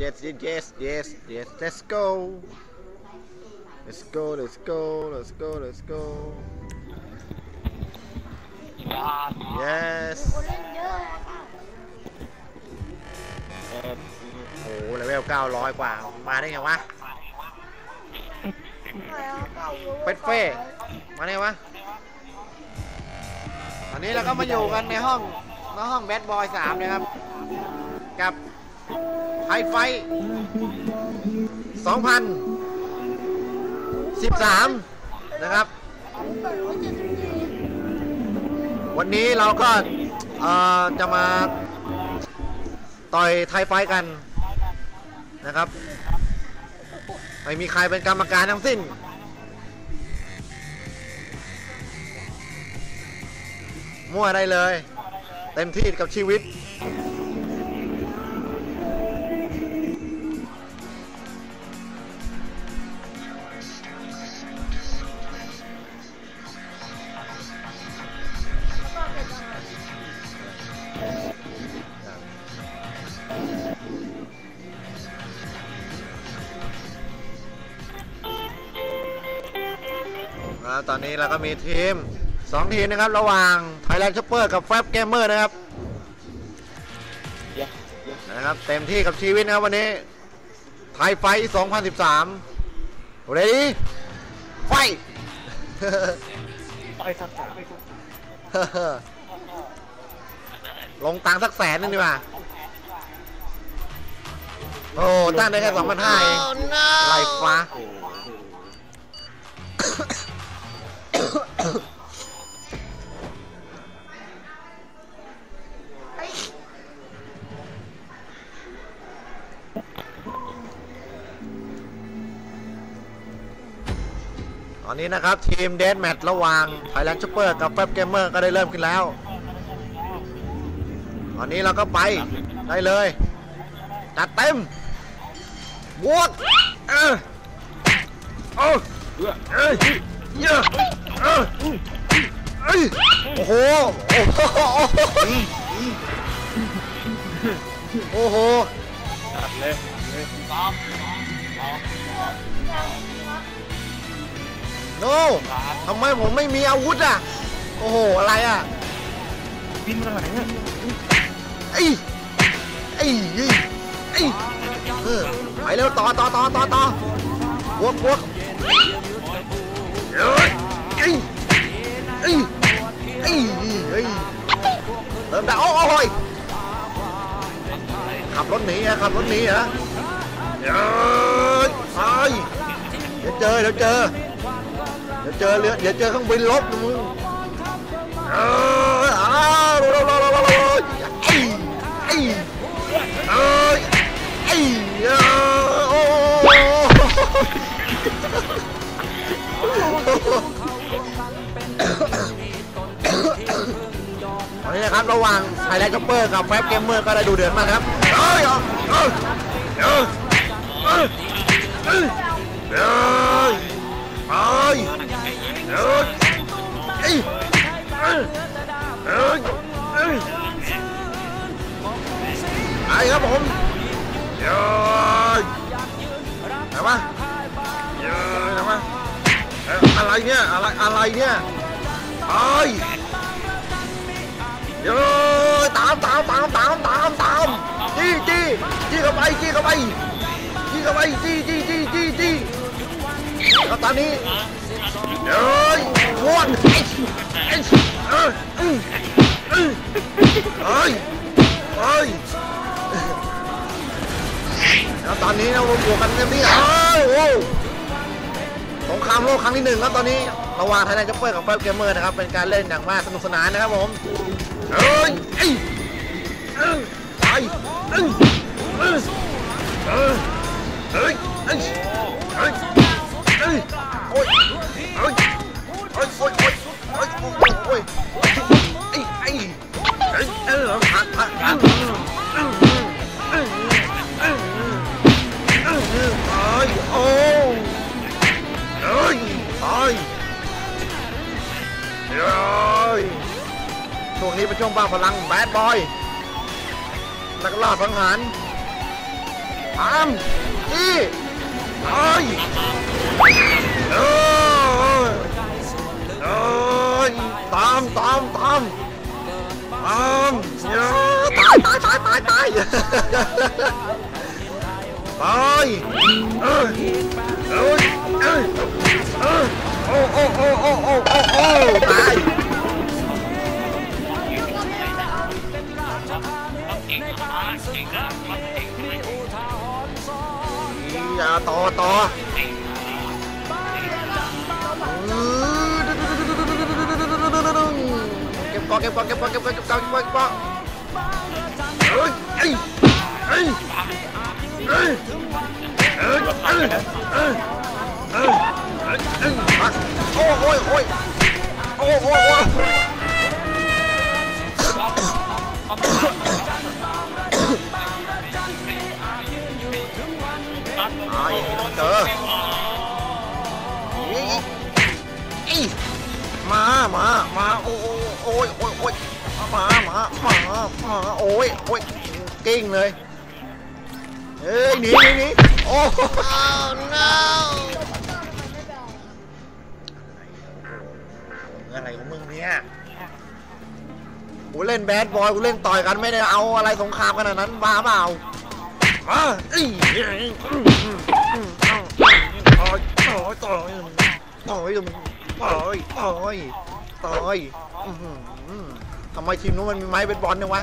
yes yes yes yes yes let's go let's go let's go let's go let's go yes คนเล่นเยอะอะโอ้โหเลเวล900 กว่า มาได้ไงวะเอาเก่าอยู่เป็ดเฟ่มาได้ไงวะตอนนี้เราก็มาอยู่กันในห้องในห้องแบดบอย3นะครับ กับ ไฮไฟ2013นะครับเปิดร้อยเจ็ดสิบวันนี้เราก็จะมาต่อยไทยไฟกันนะครับ ไม่มีใครเป็นกรรมการทั้งสิ้นมั่วได้เลย เต็มที่กับชีวิต แล้วตอนนี้เราก็มีทีม 2 ทีมนะครับ ระหว่าง Thailand Chopper กับ Fab Gamer นะครับนะครับ เต็มที่กับชีวิตนะครับวันนี้ไทยไฟ 2013 ready fight ไปสักสาม ลงตังค์สักแสนนึงดีกว่าโอ้ตั้งได้แค่สองพันห้าเองไล่ฟ้าเฮ้ยตอนนี้นะครับ ทีมเดนแมทระหว่าง Thailand Chopper กับ Fab Gamer ก็ได้เริ่มขึ้นแล้ว ตอนนี้เราก็ไปได้เลยจัดเต็มบวกเออเอาเพื่อเอ้ยเยอะเออเอ้ยโอ้โหโอ้โหโอ้โหตัดเลยเลยโนทำไมผมไม่มีอาวุธอะ โอ้โห อะไรอะบินมาไหนเนี่ย ไอ้ไอ้ไอ้ไอ้เออไปเร็วต่อต่อต่อต่อต่อวกวกเอ้ยไอ้ไอ้ไอ้ไอ้เริ่มได้โอ้โอ้ยขับรถหนีอะขับรถหนีเหรอเอ้ยตายเดี๋ยวเจอเดี๋ยวเจอเดี๋ยวเจอเรือเดี๋ยวเจอเครื่องบินลบนะมึงเออ ยไอ้เอ้ยโอ้ตอนนี้นะครับระหว่างไฮไลท์ช็อปเปอร์กับแฟบเกมเมอร์ก็ได้ดูเดือดมากครับเอ้ยเอ้ยเอ้ยเอ้ยเอ้ยเอ้ย อะไรเนี่ยเอ้เย้ยตามตามตามตามตามตามจี้จี้จี้เข้าไปจี้เข้าไปจี้เข้าไปจี้จี้จี้จี้จี้แล้วตอนนี้เย้ยม้วนเอ้ยเอ้ยเอ้ยเอ้ยแล้วตอนนี้เราบวกกันเต็มที่เอ้ยโอ้สงครามโลกครั้งที่หนึ่งครับตอนนี้ ระหว่างไทยแลนด์จัปเปอร์กับแฟบเกมเมอร์นะครับเป็นการเล่นอย่างมากสนุกสนานนะครับผมเอ้ยเอ้ยเอ้ยตายเอ้ยเอ้ยเอ้ยเอ้ยเอ้ยเอ้ยเอ้ยโอ้ยเอ้ยโอ้ยโอ้ยโอ้ยโอ้ยโอ้ยโอ้ยไอ้ไอ้ไอ้เอ้ยหักหักหัก ช่วงบ้าพลังแบดบอยนักล่าสังหารตามนี่เอ้ยเอ้ยเอ้ยตามตามตามตามเอ้ยตายตายตายตายตายตายเอ้ยเอ้ยเอ้ย อนเก็บก่อนเก็บก่อนเก็บก่อนเก็บก่อนเก็บก่อนเก็บก่อนเฮ้ยเอ้ยเอ้ยเอ้ยเอ้ยเอ้ยเอ้ยเอ้ยเอ้ยเอ้ยมาโอ้โอ้ยโอ้ยโอ้โอ้โอ้ยไอ้เจออีอีมา มา มา โอ้ ยโอ้ยโอ้ยมามามามาโอ้ยโอ้ยกิ้งเลยเฮ้ยหนีหนีหนีโอ้ no อะไรของมึงเนี่ยกูเล่นแบดบอยกูเล่นต่อยกันไม่ได้เอาอะไรสงครามขนาดนั้นบ้าเปล่ามาอีต่อยต่อยต่อยต่อยต่อยต่อย ตอยอื้อหือทำไมทีมนู้นมันมีไม้เป็นบอลเนี่ยวะ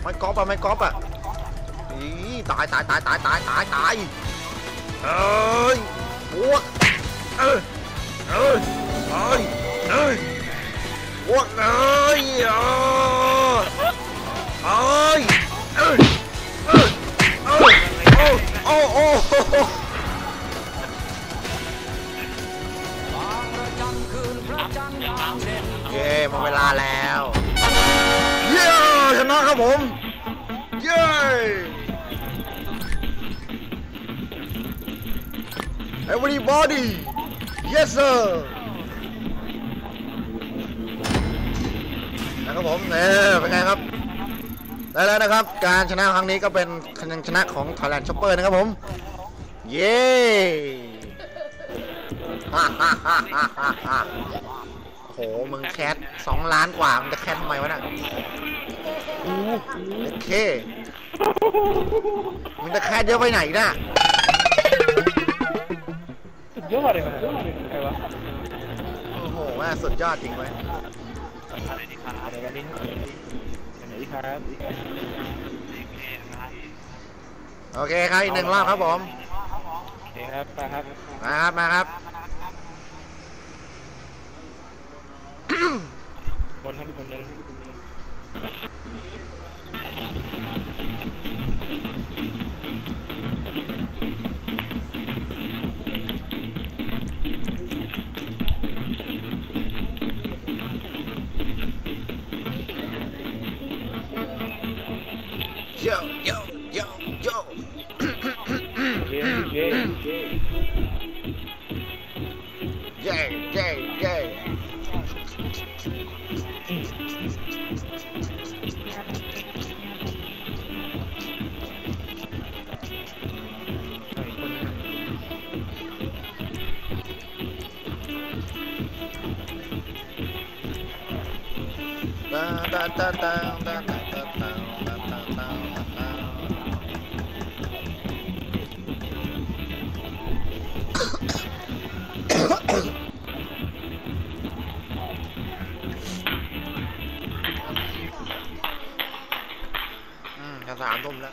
ไม้กอล์ฟอะไม้กอล์ฟอะอีตายตายตายตายตายตายตายเอ้ยบวกเอ้ยเอ้ยเอ้ยเอ้ยบวกเอ้ยเอ้ยเอ้ยเอ้ยเอ้ยเอ้ยโอ้โอ้ เย้หมดเวลาแล้ว เย้ชนะครับผม เย้ everybody yes sir นะครับผมเนี่ยเป็นไงครับได้แล้วนะครับ การชนะครั้งนี้ก็เป็นคะแนนชนะของ Thailand Chopper นะครับผม เย้ฮ่าฮ่าฮ่าฮ่าฮ่า หมึงแคสสองล้านกว่ามึงจะแคสทำไมวะน่ะโอเคมึงจะแคสเยอะไปไหนน่ะสุดยอดเลยมันใครวะโอ้โหแม่สุดยอดจริงไหมอะไรดีครับอะไรกันนี่ไหนดีครับโอเคครับอีกหนึ่งรอบครับผมโอเคครับไปครับมาครับมาครับ Yo, yo, yo, yo. yeah, yeah, yeah. 嗯，要是俺动不了。